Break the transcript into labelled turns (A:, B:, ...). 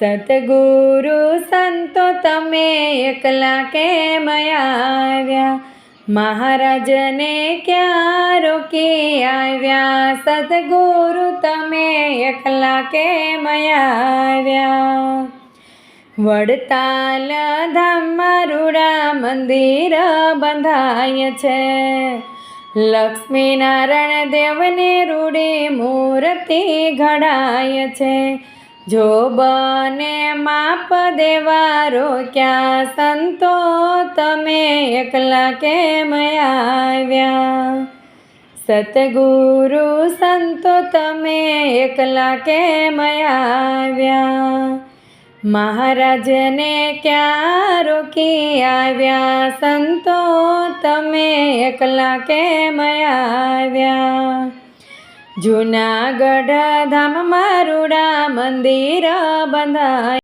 A: સતગુરુ સંતો તમે એકલા કેમ આવ્યા મહારાજને ક્યાં રોકી આવ્યા સતગુરુ તમે એકલા કેમ આવ્યા વડતાલ ધામમાં રૂડા મંદિર બંધાય છે લક્ષ્મીનારાયણ દેવની રૂડી મૂર્તિ ઘડાય છે જો બને માપ દેવારો, ક્યાં સંતો તમે એકલા કેમ આવ્યા? સતગુરુ સંતો તમે એકલા કેમ આવ્યા? મહારાજને ક્યાં રોકી આવ્યા? સંતો તમે એકલા કેમ આવ્યા? જૂનાગઢ ધામ મારુડા મંદિર બંધાય